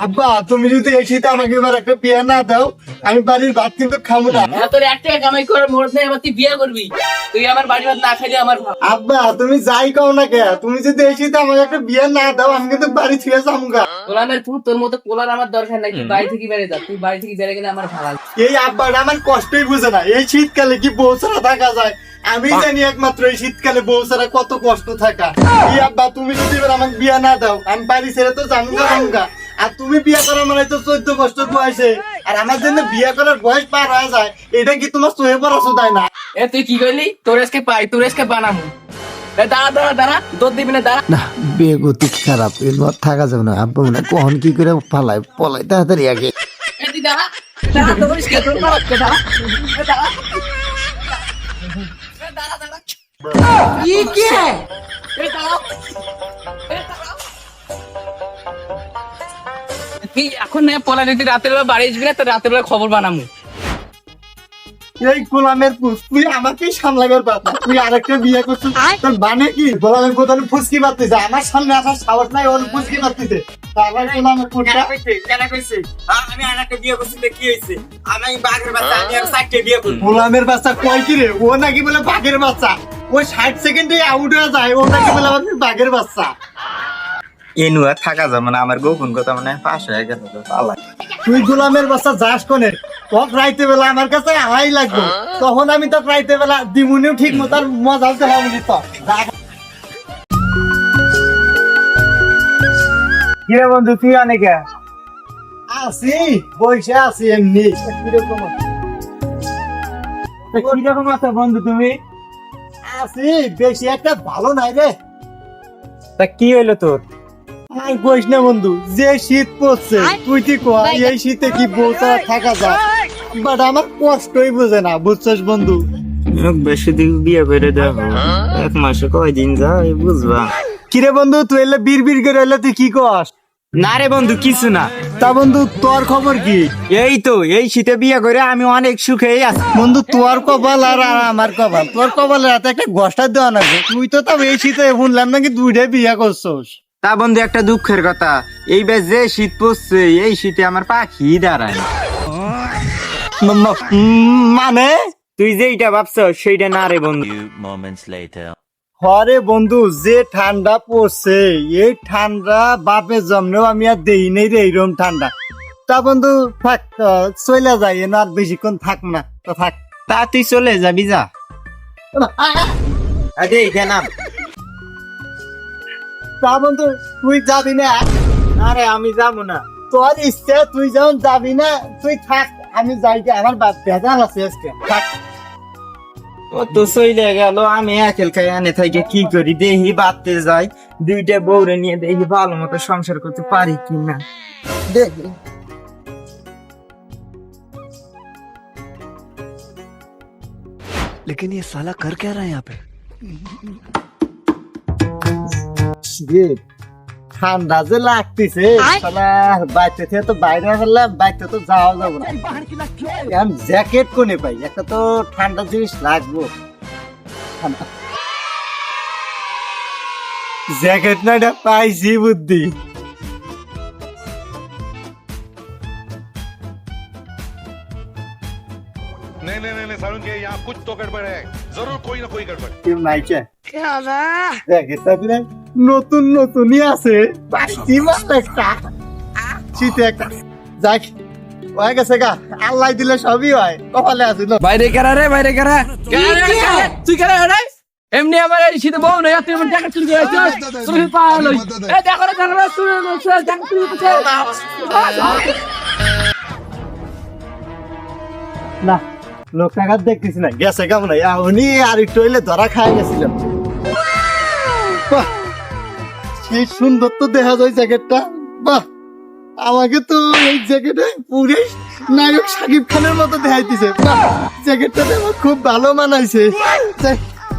আব্বা তুমি যদি এই শীতে আমাকে এবার একটা বিয়ে না দাও আমি বাড়ির ভাত কিন্তু খাব না। হ্যাঁ, তোর এক টাকা কামাই করে মোড় নেই এবার তুই বিয়ে করবি। তুই আমার বাড়ি ভাত না খাইলে আমার আব্বা তুমি যাই কও না কে তুমি যদি এই শীতে আমাকে একটা বিয়ে না দাও আমি কিন্তু বাড়ি ছেড়ে যাব কোলামের পুর তোর মতো কোলার আমার দরকার নাই তুই বাড়ি থেকে বেড়ে যা তুই বাড়ি থেকে বেড়ে গেলে আমার ভালো লাগে। এই আব্বাটা আমার কষ্টই বুঝে না এই শীতকালে কি বউ ছাড়া থাকা যায়? আমি জানি একমাত্র এই শীতকালে বউ ছাড়া কত কষ্ট থাকা। এই আব্বা তুমি যদি এবার আমাকে বিয়ে না দাও আমি বাড়ি ছেড়ে তো জানুগা জানুগা আর তুমি বিয়ে করার মানে তো চোদ্দ বছর বয়সে। আর আমার জন্য বিয়ে করার বয়স পার হয়ে যায় এটা কি তোমার চোখে পড়া শোধায় না? এ তুই কি করলি তোর আজকে পাই তোর আজকে বানাবো এ দাঁড়া দাঁড়া দাঁড়া দৌড় দিবি না দাঁড়া। না বেগতি খারাপ থাকা যাবে না আব্বা মনে কখন কি করে পালাই পলাই তাড়াতাড়ি আগে। এ দাঁড়া তোর কি কি? তুই এখন না পলা যদি রাতের বেলা বাড়ি আসবি না তো রাতের বেলা খবর বানামু। এই গোলামের পুষ তুই আমাকেই সামলাবার পাতা তুই আরেকটা বিয়ে করছিস তোর মানে কি? গোলামের কোথাও ফুসকি পাতিছে আমার সামনে আসার সাহস নাই ওর ফুসকি পাতিছে তারপর গোলামের পুষটা কেন কইছে? আমি আর একটা বিয়ে করছি কি হয়েছে আমি বাঘের বাচ্চা আমি আর চারটে বিয়ে করব গোলামের বাচ্চা কয় কি রে ও নাকি বলে বাঘের বাচ্চা। ও ষাট সেকেন্ডে আউট হয়ে যায় ও নাকি বলে আমার বাঘের বাচ্চা। এনু আর থাকা যাবে না আমার গোপন কথা মানে পাশ হয়ে গেল পালা। তুই গোলামের বাচ্চা যাস কোনে? তখন রাইতে বেলা আমার কাছে আড়াই লাগবে। তখন আমি তো রাইতে বেলা দিমুনিও ঠিক মতো আর মজা হতে হবে তো? কিরে বন্ধু তুই অনেকে? আসি বসে আছি এমনি। কীরকম আছিস? কীরকম আছো বন্ধু তুমি? আছি বেশি একটা ভালো নাই রে। তা কি হইল তোর? আর কইস না বন্ধু যে শীত পড়ছে তুই কি কয় এই শীতে কি বউ থাকা যায়? বাট আমার কষ্টই বুঝে না বুঝছস বন্ধু? বেশি দিন বিয়ে করে দেখো এক মাসে কয়দিন যায় বুঝবা। কিরে বন্ধু তুই এলে বীর বীর করে এলে তুই কি কস? না রে বন্ধু কিছু না। তা বন্ধু তোর খবর কি? এই তো এই শীতে বিয়ে করে আমি অনেক সুখেই আছি। বন্ধু তোর কপাল আর আমার কপাল। তোর কপালে হাতে একটা গস্টার দেওয়া না তুই তো তাও এই শীতে শুনলাম নাকি দুইটাই বিয়া করছস। তা বন্ধু একটা দুঃখের কথা। এই বেশ যে শীত পড়ছে এই শীতে আমার পাখি দাঁড়ায় না। মানে? তুই যেইটা ভাবছ সেইটা না রে বন্ধু। Few হরে বন্ধু যে ঠান্ডা পড়ছে এই ঠান্ডা বাপের জন্মেও আমি আর দেই নেই রে এইরকম ঠান্ডা। তা বন্ধু থাক চলে যাই এনে আর বেশিক্ষণ থাক না তো থাক। তা তুই চলে যাবি যা। আরে এখানে তা বন্ধু তুই যাবি না আরে আমি যাবো না তোর ইচ্ছে তুই যখন যাবি না তুই থাক আমি যাই গে, আমার বাপ বেজাল আছে আজকে থাক ও তো চলে গেল আমি একেল খাই আনে থেকে কি করি দেখি বাড়তে যাই দুইটা বউরে নিয়ে দেখি ভালো মতো সংসার করতে পারি কিনা দেখি लेकिन ये साला कर क्या रहा है यहाँ पे রে, ঠান্ডা যে লাগতেছে শালা বাইতে থেকে তো বাইরে ফেললাম বাইতে তো যাওয়া যাবো না এখন জ্যাকেট কোনে পাই একটা তো ঠান্ডা জিনিস লাগবো জ্যাকেট না এটা পাইছি বুদ্ধি नहीं नहीं नहीं नहीं सारुण के यहाँ कुछ तो गड़बड़ है जरूर कोई ना कोई गड़बड़ কেউ নাই কে জ্যাকেটটা দিলে নতুন নতুনই আছে। মাত্র একটা। শীতে একটা। যাক হয়ে গেছে গা। আল্লাহ দিলে সবই হয়। কপালে আছিল বাইরে কারা রে বাইরে কারা? তুই কারা রে? এমনি আমার এই শীতে বউ নেই তুই টাকা চুরি তুমি পাগল এ দেখো রে দেখো রে চুরি করছে টাকা চুরি করছে না লোক টাকা দেখতেছি না। গেছে কেমন উনি আর একটু হইলে ধরা খায় গেছিলাম সেই সুন্দর তো দেখা যায় জ্যাকেটটা। বাহ! আমাকে তো এই জ্যাকেটে পুরে নায়ক সাকিব খানের মতো দেখাইতেছে। জ্যাকেটটা আমার খুব ভালো মানাইছে।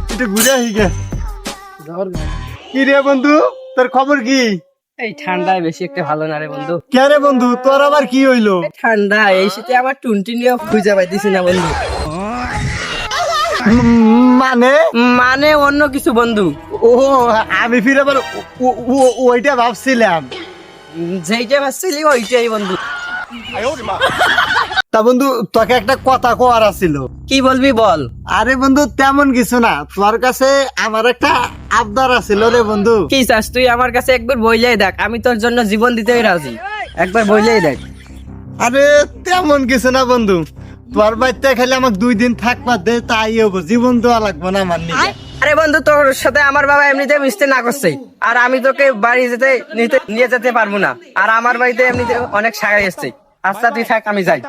একটু ঘুরে আসি গে। কি রে বন্ধু তোর খবর কি? এই ঠান্ডায় বেশি একটা ভালো না রে বন্ধু। কে রে বন্ধু তোর আবার কি হইল? ঠান্ডা এই শীতে আমার টুনটি নিয়ে খুঁজে পাইতেছি না বন্ধু। মানে? মানে অন্য কিছু বন্ধু। ও আমি ফিরে আবার ওইটা ভাবছিলাম। যেইটা ভাবছিলি ওইটাই বন্ধু। তা বন্ধু তোকে একটা কথা কোয়ার ছিল কি বলবি বল। আরে বন্ধু তেমন কিছু না। তোর কাছে আমার একটা আবদার আছিল রে বন্ধু। কি চাস তুই আমার কাছে একবার বইলেই দেখ। আমি তোর জন্য জীবন দিতেই রাজি। একবার বইলেই দেখ। আরে তেমন কিছু না বন্ধু। তোর বাড়িতে খালি আমাকে দুই দিন থাকবা দে তাই হব। জীবন দেওয়া লাগবো না আমার নিজে আরে বন্ধু তোর সাথে আমার বাবা এমনিতে মিশতে না করছে। আর আমি তোকে বাড়ি যেতে নিতে নিয়ে যেতে পারব না। আর আমার বাড়িতে এমনিতে অনেক সাগাই এসছে। আচ্ছা তুই থাক আমি যাই।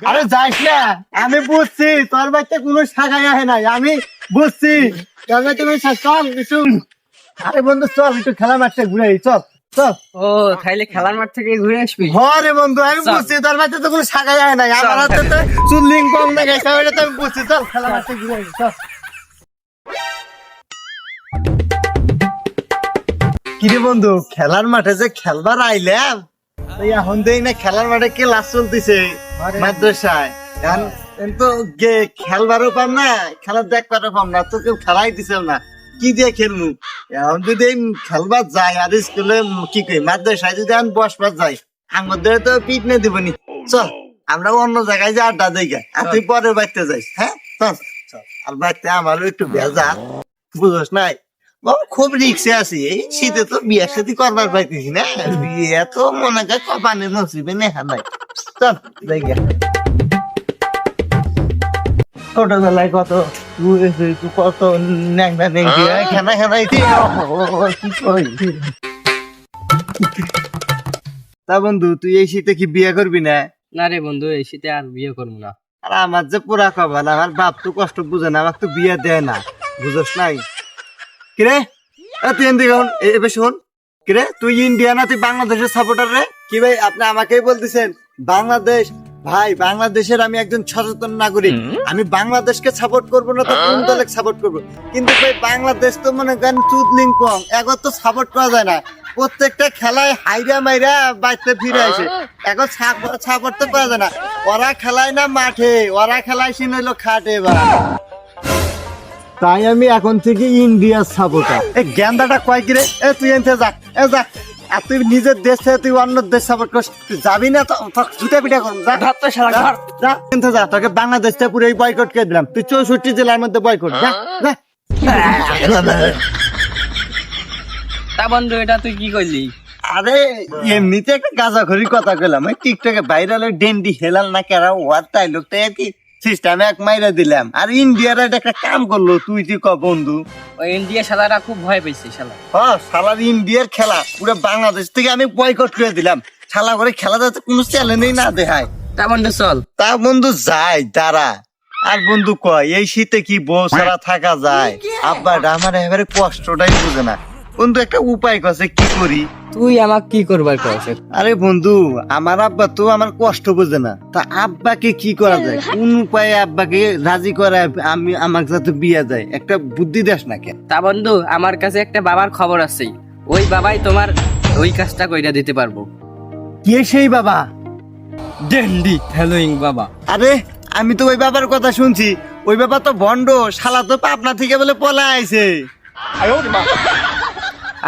আরে যাইস না। আমি বুঝছি তোর বাড়িতে কোনো শাখাই আহে নাই। আমি বুঝছি। তোর বাড়িতে কোনো চল কিছু আরে বন্ধু চল একটু খেলা মাঠে ঘুরে চল। ও তাইলে খেলার মাঠ থেকে ঘুরে আসবি? হরে বন্ধু আমি। বুঝছি তোর বাড়িতে তো কোনো শাখাই আহে নাই আমার হাতে তো চুল্লিং কম তো আমি বুঝছি চল খেলা মাঠে ঘুরে আই, চল। কিরে বন্ধু খেলার মাঠে যে খেলবার আইলাম এখন দেই না খেলার মাঠে কে ক্লাস চলতেছে মাদ্রাসায়। এখন তো খেলবারও পাম না খেলা দেখবারও পাম না তো কেউ খেলাই দিছে না। কি দিয়ে খেলমু? এখন যদি খেলবার যাই আর স্কুলে কি কই মাদ্রাসায় যদি আমি বসবার যাই আমার ধরে তো পিটনে দিবনি। চল আমরা অন্য জায়গায় যে আড্ডা দেই গে। আর তুই পরের বাড়িতে যাইস হ্যাঁ? চল আর বাড়িতে আমারও একটু ভেজা বুঝোস নাই? বাবা খুব রিক্সে আছি। এই শীতে তো বিয়ে সাথে করবার পাইতেছি না। বিয়ে তো মনে হয় কপানে নসিবে নেহা নাই। চল যাই গে। ছোটবেলায় কত কত ন্যাংরা নেংটি খানা তা বন্ধু তুই এই শীতে কি বিয়ে করবি না? না রে বন্ধু এই শীতে আর বিয়ে করব না। আর আমার যে পুরা কপাল আমার বাপ তো কষ্ট বুঝে না আমাকে তো বিয়ে দেয় না। বুঝস নাই? কিরে? তুই এবার শোন কিরে? তুই ইন্ডিয়া না তুই বাংলাদেশের সাপোর্টার রে? কি ভাই আপনি আমাকেই বলতেছেন বাংলাদেশ ভাই বাংলাদেশের আমি একজন সচেতন নাগরিক। আমি বাংলাদেশকে সাপোর্ট করব না তো কোন দলে সাপোর্ট করব? কিন্তু ভাই বাংলাদেশ তো মনে করেন চুদলিং কম এখন তো সাপোর্ট করা যায় না। প্রত্যেকটা খেলায় হাইরা মাইরা বাড়িতে ফিরে আসে। এখন সাপোর্ট তো করা যায় না। ওরা খেলায় না মাঠে ওরা খেলায় সিন হইল খাটে বা তাই আমি এখন থেকে ইন্ডিয়ার সাপোর্টার এই গেন্দাটা কয় কিরে? এ তুই এনতে যা এ যা। আর তুই নিজের দেশ থেকে তুই অন্য দেশ সাপোর্ট করিস তুই যাবি না তো? জুতা পিঠা করুন যা। যা, ধর। যা। তোকে বাংলাদেশ থেকে পুরো বয়কট করে দিলাম। তুই চৌষট্টি জেলার মধ্যে বয়কট যা যা। তা বন্ধু এটা তুই কি করলি? আরে এমনিতে একটা গাজা ঘড়ির কথা কইলাম। ওই টিকটকে ভাইরাল ওই ডেন্ডি হেলাল না কেরা ওয়ার তাই লোকটা কি সিস্টেমে এক মাইরা দিলাম। আর ইন্ডিয়ার একটা কাম করল তুই তুই ক বন্ধু? ওই ইন্ডিয়া শালারা খুব ভয় পেয়েছে শালা। হ্যাঁ সালার ইন্ডিয়ার খেলা পুরো বাংলাদেশ থেকে আমি বয়কট করে দিলাম। শালা করে খেলা যাতে কোনো চ্যালেঞ্জই না দেখায়। তা বন্ধু চল। তা বন্ধু যায় দাঁড়া। আর বন্ধু কয় এই শীতে কি বউ ছাড়া থাকা যায়? আব্বা আমার এবারে কষ্টটাই বুঝে না। বন্ধু একটা উপায় কছে কি করি? তুই আমাকে কি করবার কস? আরে বন্ধু আমার আব্বা তো আমার কষ্ট বোঝে না। তা আব্বাকে কি করা যায়? কোন উপায়ে আব্বাকে রাজি করায় আমি আমার যাতে বিয়ে যায় একটা বুদ্ধি দেস না কেন? তা বন্ধু আমার কাছে একটা বাবার খবর আছে। ওই বাবাই তোমার ওই কাজটা কইরা দিতে পারব। কে সেই বাবা? ডেন্ডি হ্যালোইং বাবা। আরে আমি তো ওই বাবার কথা শুনছি। ওই বাবা তো ভন্ড শালা তো পাবনা থেকে বলে পলা আইছে।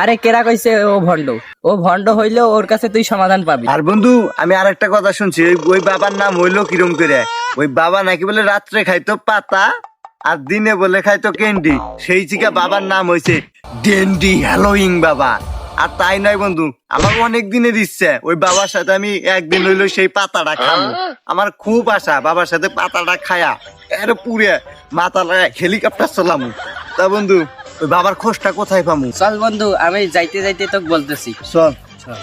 আরে কেরা কইছে ও ভন্ড ও ভন্ড হইলেও ওর কাছে তুই সমাধান পাবি। আর বন্ধু, আমি আর একটা কথা শুনছি, ওই ওই বাবার নাম হইল কিরম করে? ওই বাবা নাকি বলে রাত্রে খাইতো পাতা আর দিনে বলে খাইতো ক্যান্ডি। সেই থেকে বাবার নাম হয়েছে ডেন্ডি হ্যালোইং বাবা। আর তাই নয় বন্ধু আমার অনেক দিনের ইচ্ছে ওই বাবার সাথে আমি একদিন হইল সেই পাতাটা খাব। আমার খুব আশা, বাবার সাথে পাতাটা খায়া, এর পুরে মাথা লাগা হেলিকপ্টার চলামু তা বন্ধু ওই বাবার খোঁজটা কোথায় পামু? চল বন্ধু আমি যাইতে যাইতে তোকে বলতেছি। চল চল।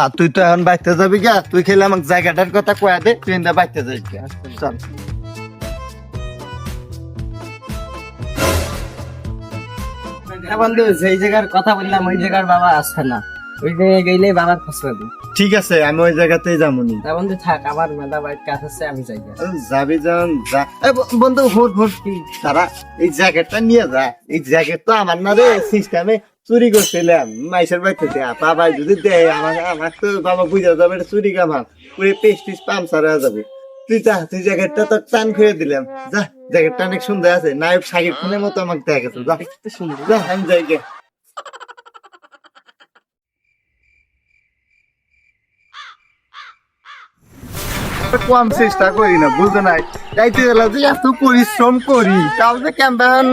আর তুই তো এখন বাইতে যাবি গা তুই খেলে আমাকে জায়গাটার কথা কয়া দে তুই না বাইতে যাবি গা। চল। হ্যাঁ বন্ধু যেই জায়গার কথা বললাম ওই জায়গার বাবা আসছে না। ওই জায়গায় গেলে বাবার খোঁজ ঠিক আছে আমি ওই জায়গাতেই নি বন্ধু থাক আমার মেলা বাড়ির কাজ আছে আমি যাই যাবি যখন যা। বন্ধু হুট হুট কি? তারা এই জ্যাকেটটা নিয়ে যা। এই জ্যাকেট তো আমার না রে সিস্টেমে চুরি করছিলাম। মাইসের দেয়া বাবা যদি দেয় আমার আমার তো বাবা বুঝা যাবে এটা চুরি কামাল। পুরো পেস্টিস পামসার হয়ে যাবে। তুই যা তুই জ্যাকেটটা তো টান খুঁয়ে দিলাম। যা জ্যাকেটটা অনেক সুন্দর আছে। নায়ক শাকিব খানের মতো আমাকে দেখা গেছে যা যা আমি যাই কম চেষ্টা করি না বুঝতে নাই? যাইতে গেলে যে এত পরিশ্রম করি তাও যে ক্যাম্পেন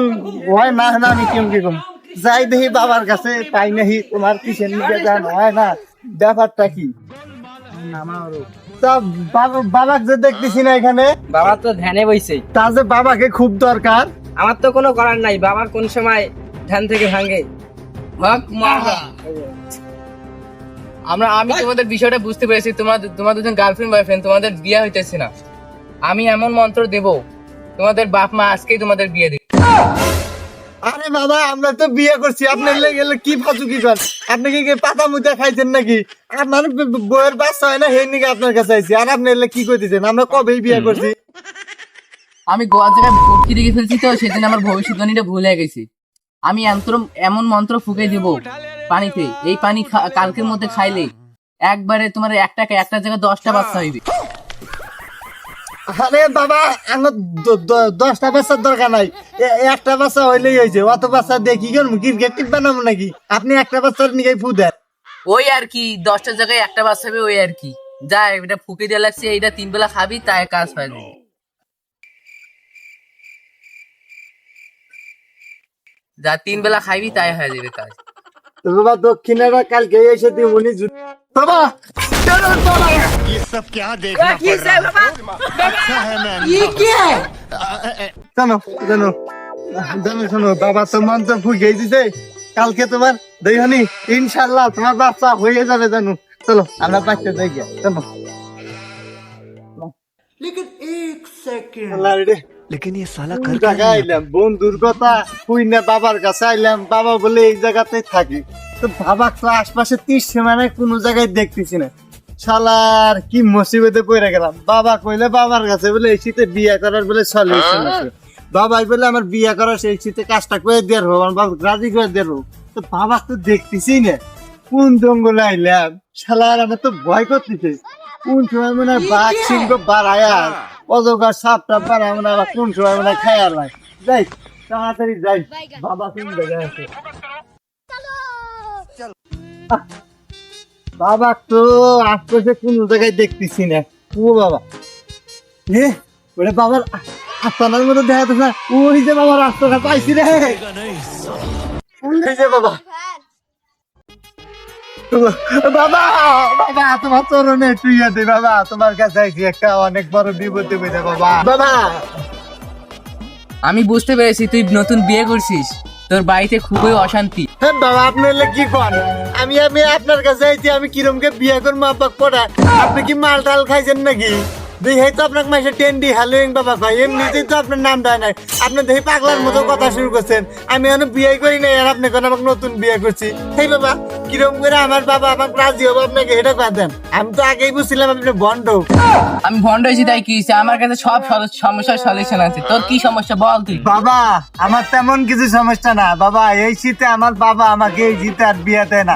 হয় না না আমি কেমন কীরকম যাই দেখি বাবার কাছে পাই নাহি তোমার কিসের নিকে যান হয় না ব্যাপারটা কি? তা বাবা বাবাকে যে দেখতেছি না এখানে বাবা তো ধ্যানে বইছে। তা যে বাবাকে খুব দরকার। আমার তো কোনো করার নাই বাবার কোন সময় ধ্যান থেকে ভাঙে? হক মারা আমরা আমি তোমাদের বিষয়টা বুঝতে পেরেছি তোমাদের তোমার দুজন গার্লফ্রেন্ড বয়ফ্রেন্ড তোমাদের বিয়ে হইতেছে না। আমি এমন মন্ত্র দেব তোমাদের বাপ মা আজকেই তোমাদের বিয়ে দেবে। আরে বাবা আমরা তো বিয়ে করছি আপনার লেগে গেলে কি ফাঁসু কি কর? আপনি কি পাতা মুতা খাইছেন নাকি? আপনার ব- ব- বউয়ের বাচ্চা হয় না হে নাকি আপনার কাছে আইছি। আর আপনি এলে কি করতেছেন আমরা কবেই বিয়ে করছি? আমি গোয়ার জায়গায় ভর্তি রেখে ফেলছি তো সেদিন আমার ভবিষ্যৎবাণীটা ভুলে গেছি। আমি এমন মন্ত্র ফুকে দিব পানিতে। এই পানি কালকের মধ্যে খাইলে একবারে তোমার একটাকে একটা জায়গায় দশটা বাচ্চা হইবে। আরে বাবা আমার দশটা বাচ্চার দরকার নাই। একটা বাচ্চা হইলেই হয়েছে অত বাচ্চা দেখি কেন ক্রিকেট টিপ বানাবো নাকি? আপনি একটা বাচ্চার নিয়ে ফু দেন। ওই আর কি দশটা জায়গায় একটা বাচ্চা হবে ওই আর কি। যা এটা ফুকে দিয়ে লাগছে এইটা তিন বেলা খাবি তাই কাজ হয়ে যা তিন বেলা খাইবি তাই হয়ে যাবে কাজ। তো বাবা দক্ষিণেরা কালকে এসে দিব উনি জু- বাবা চলো, চলো। ये सब क्या देखना पड़ रहा है अच्छा है मैं জানো জানো জানো শোনো বাবা তো মন্ত্র ফুকিয়ে দিছে কালকে তোমার দেখনি ইনশাল্লাহ তোমার বাচ্চা হয়ে যাবে জানো চলো আমরা বাচ্চা যাই গিয়া চলো আল্লাহ রে। কোন জায়গায় আইলাম? বন্ধুর কথা কই না বাবার কাছে আইলাম বাবা বলে এই জায়গাতে থাকি। তো বাবা তো আশপাশে তীর সীমানায় কোনো জায়গায় দেখতেছি না। শালার কি মুসিবতে পড়ে গেলাম। বাবা কইলে বাবার কাছে বলে এই শীতে বিয়ে করার বলে সলিউশন আছে বাবাই বলে আমার বিয়ে করার সেই শীতে কাজটা করে দিয়ে রো আমার বাবা রাজি করে দিয়ে রো। তো বাবা তো দেখতেছি না। কোন জঙ্গলে আইলাম? শালার আমার তো ভয় করতেছে। কোন সময় মনে হয় বাঘ সিংহ বাড়ায়া। অজগর সাপটা বাড়ায় মনে আবার কোন সময় হয় খায়া লাই। যাই তাড়াতাড়ি যাই। বাবা কোন জায়গায় আছে। বাবা তো আশপাশে কোন জায়গায় দেখতেছি না। ও বাবা। এ ওরে বাবার আস্তানার মধ্যে দেখা যাচ্ছে না। ওই যে বাবার রাস্তাটা পাইছি রে। বাবা। বাবা বাবা তোমার চরণে একটু ইয়ে দে বাবা। তোমার কাছে আইছি একটা অনেক বড় বিপদে বাবা। বাবা। আমি বুঝতে পেরেছি তুই নতুন বিয়ে করছিস। তোর বাড়িতে খুবই অশান্তি। হ্যাঁ বাবা আপনি এলে কি করেন আমি আমি আপনার কাছে আইছি আমি কিরমকে বিয়ে করব আব্বাক পড়া? আপনি কি মাল টাল খাইছেন নাকি? দেখে তো আপনাকে মাসে টেন্ডি হ্যালোইং বাবা ভাই এমনিতেই তো আপনার নাম দেয় নাই। আপনি দেখি পাগলার মতো কথা শুরু করছেন। আমি এখনও বিয়ে করি নাই আর আপনি কোন আমাকে নতুন বিয়ে করছি? হেই বাবা। কিরম করে আমার বাবা আমাকে রাজি হব আপনাকে এটা কথা আমি তো আগেই বুঝছিলাম আপনি বন্ড আমি ভন্ড হয়েছি তাই কি হয়েছে? আমার কাছে সব সমস্যার সলিউশন আছে। তোর কি সমস্যা বল তুই। বাবা আমার তেমন কিছু সমস্যা না। বাবা এই শীতে আমার বাবা আমাকে এই শীতে আর বিয়ে দেয় না।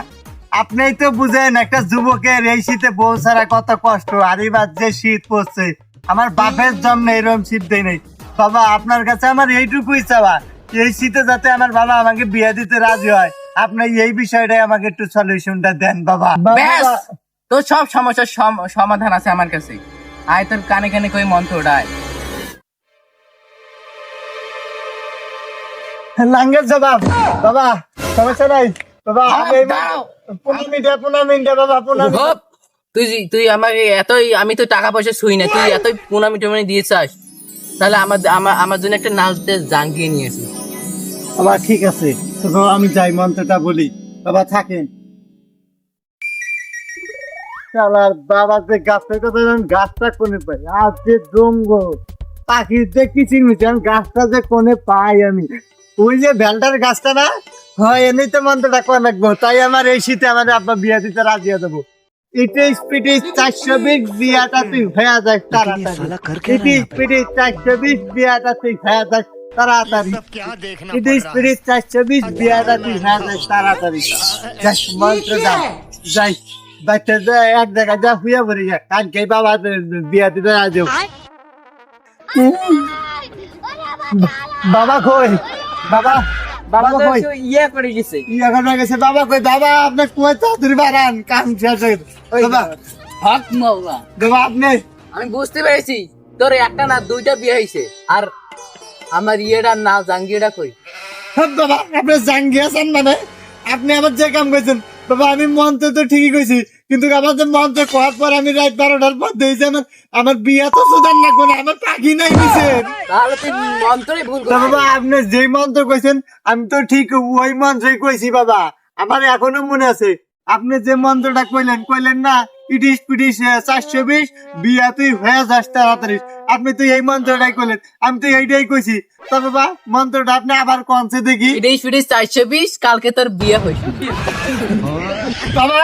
আপনিই তো বুঝেন একটা যুবকের এই শীতে বউ ছাড়া কত কষ্ট। আর এবার যে শীত পড়ছে। আমার বাপের জন্য এরকম শীত দেয় নেই। বাবা আপনার কাছে আমার এইটুকুই চাওয়া। এই শীতে যাতে আমার বাবা আমাকে বিয়ে দিতে রাজি হয়। আপনি এই বিষয়টাই আমাকে একটু সলিউশনটা দেন বাবা। ব্যাস! তোর সব সমস্যার সমাধান আছে আমার কাছে। আয় তোর কানে কানে কই মন্ত্র ওড়ায় লাঙ্গের জবাব। বাবা সমস্যা নাই। বাবা দাঁড়াও। পনেরো মিনিটে পনেরো মিনিটে বাবা পনেরো মিনিটে। তুই তুই আমাকে এতই আমি তো টাকা পয়সা ছুই না তুই এতই পুনামি টুনামি দিয়ে চাস। তাহলে আমার আমার আমার জন্য একটা নাচতে জাঙ্গিয়ে নিয়েছি বাবা ঠিক আছে। আমি যাই মন্ত্রটা বলি। বাবা থাকেন। শালার বাবা যে গাছটার কথা গাছটা কোনে পাই? আর যে জঙ্গল। যে কিচিরমিচি আমি গাছটা যে কোনে পাই আমি। ওই যে ভ্যালটার গাছটা না? হয় এমনি তো মন্ত্রটা করে রাখব। তাই আমার এই শীতে আমার আব্বা বিয়া দিতে রাজি হয়ে দেবো ইটিস পিটিস চারশো বিশ বিয়াটা তুই হয়ে যায় তাড়াতাড়ি। ইটিস পিটিস চারশো বিশ বিয়াটা তুই হয়ে যায় તારાતારી વિદેશ પ્રદેશ છવ્વીસ বিয়াদাতি সাতাশ তাড়াতাড়ি জাস্ট মন্ত্র দাও যাই বাচ্চাটা এক জায়গা যা হুয়া ভরে যাক কান কে বাবা বিয়া দিতে না দেব বাবা কই বাবা বাবা কই ইয়া করে গেছে ইয়া করে গেছে বাবা কই বাবা আপনি কুয়া চাদুরি বারান কাম শেষ বাবা হক মাওলা বাবা আপনি আমি বুঝতে পেরেছি তোর একটা না দুইটা বিয়ে হয়েছে আর আমার ইয়েটা না জাঙ্গিয়েটা কই? হ্যাঁ, বাবা আপনি জাঙ্গিয়াছেন মানে? আপনি আমার যে কাম করেছেন বাবা আমি মন্ত্র তো ঠিকই কইছি কিন্তু আমার যে মন্ত্র কোয়ার পর আমি রাত বারোটার পর দিয়েছি আমার আমার বিয়া তো সুদান না কোনো আমার পাখি নাই দিছেন তাহলে তুই মন্ত্রই ভুল বাবা আপনি যেই মন্ত্র কইছেন আমি তো ঠিক ওই মন্ত্রই কইছি বাবা। আমার এখনও মনে আছে আপনি যে মন্ত্রটা কইলেন কইলেন না পিটিস চারশো বিশ বিয়া তুই হয়ে যাস তাড়াতাড়ি। আপনি তো এই মন্ত্রটাই কইলেন আমি তো এইটাই কইছি। তা বাবা মন্ত্রটা আপনি আবার কনসে দেখি। চারশো বিশ কালকে তোর বিয়ে হয়েছে। বাবা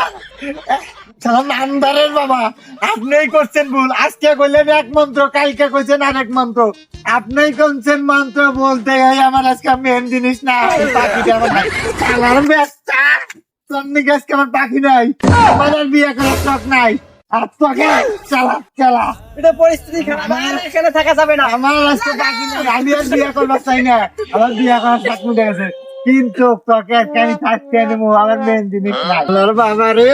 আপনিই করছেন ভুল। আজকে কইলেন এক মন্ত্র কালকে কইছেন আরেক মন্ত্র। আপনিই করছেন মন্ত্র বলতে আমার আজকে মেন জিনিস না পাখিটা আমার আমার পাখি নাই? আমার বিয়ে করার শখ নাই। আর তোকে চালা চালা। এটা পরিস্থিতি খারাপ। এখানে থাকা যাবে না। আমার আজকে পাখি নাই আমি আর বিয়ে করবার চাই না। আমার বিয়ে করার শখ মিটে গেছে কিন্তু তোকে আমি থাকতে নেব আমার মেন জিনিস নাই। বাবা রে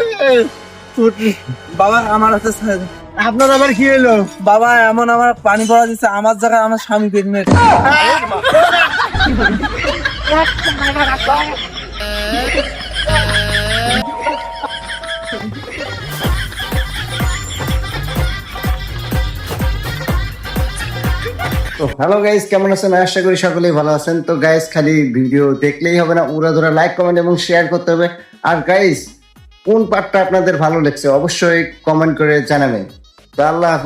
বাবা আমার হাতে আপনার আবার কি হলো? বাবা এমন আমার পানি পড়া দিচ্ছে আমার জায়গায় আমার স্বামী প্রেগনেন্ট তো হ্যালো গাইস কেমন আছেন? আশা করি সকলেই ভালো আছেন। তো গাইস খালি ভিডিও দেখলেই হবে না, উড়া ধরা লাইক কমেন্ট এবং শেয়ার করতে হবে। আর গাইস কোন পার্টটা আপনাদের ভালো লেগেছে অবশ্যই কমেন্ট করে জানাবেন। তো আল্লাহ হাফেজ।